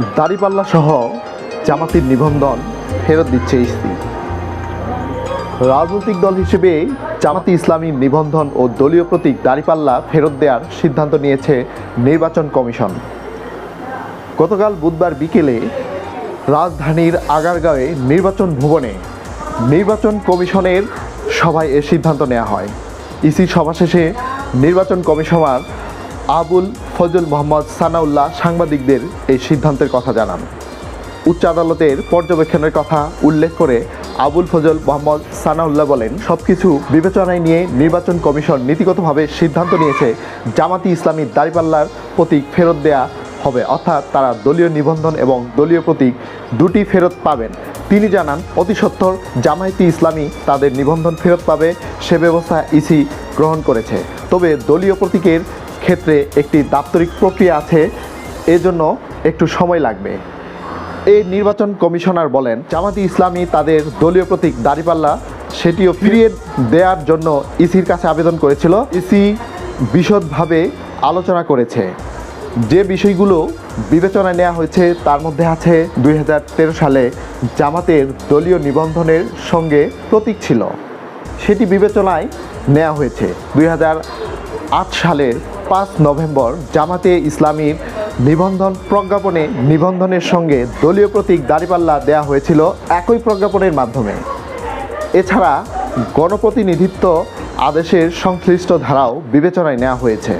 দাড়িপাল্লা সহ জামাতির নিবন্ধন ফেরত দিচ্ছে ইসি রাজনৈতিক দল হিসেবে জামাতি ইসলামীর নিবন্ধন ও দলীয় প্রতীক দাড়িপাল্লা ফেরত দেওয়ার সিদ্ধান্ত নিয়েছে নির্বাচন কমিশন। গতকাল বুধবার বিকেলে রাজধানীর আগারগাঁওয়ে নির্বাচন ভবনে নির্বাচন কমিশনের সভায় এ সিদ্ধান্ত নেওয়া হয়। ইসি সভা শেষে নির্বাচন কমিশনার আবুল ফজল মোহাম্মদ সানাউল্লাহ সাংবাদিকদের এই সিদ্ধান্তের কথা জানান। উচ্চ আদালতের পর্যবেক্ষণের কথা উল্লেখ করে আবুল ফজল মোহাম্মদ সানাউল্লাহ বলেন, সবকিছু বিবেচনায় নিয়ে নির্বাচন কমিশন নীতিগতভাবে সিদ্ধান্ত নিয়েছে, জামাতি ইসলামী দাঁড়িপাল্লার প্রতীক ফেরত দেয়া হবে, অর্থাৎ তারা দলীয় নিবন্ধন এবং দলীয় প্রতীক দুটি ফেরত পাবেন। তিনি জানান, অতি সত্বর জামায়াতি ইসলামী তাদের নিবন্ধন ফেরত পাবে, সে ব্যবস্থা ইসি গ্রহণ করেছে। তবে দলীয় প্রতীকের ক্ষেত্রে একটি দাপ্তরিক প্রক্রিয়া আছে, এজন্য একটু সময় লাগবে। এই নির্বাচন কমিশনার বলেন, জামাতি ইসলামী তাদের দলীয় প্রতীক দাঁড়িপাল্লা, সেটিও ফিরিয়ে দেওয়ার জন্য ইসির কাছে আবেদন করেছিল। ইসি বিশদভাবে আলোচনা করেছে। যে বিষয়গুলো বিবেচনায় নেওয়া হয়েছে, তার মধ্যে আছে দুই হাজার তেরো সালে জামাতের দলীয় নিবন্ধনের সঙ্গে প্রতীক ছিল। সেটি বিবেচনায় নেওয়া হয়েছে। দুই সালের পাঁচ নভেম্বর জামাতে ইসলামীর নিবন্ধন প্রজ্ঞাপনে নিবন্ধনের সঙ্গে দলীয় প্রতীক দাঁড়িপাল্লা দেয়া হয়েছিল একই প্রজ্ঞাপনের মাধ্যমে। এছাড়া গণপ্রতিনিধিত্ব আদেশের সংশ্লিষ্ট ধারাও বিবেচনায় নেওয়া হয়েছে।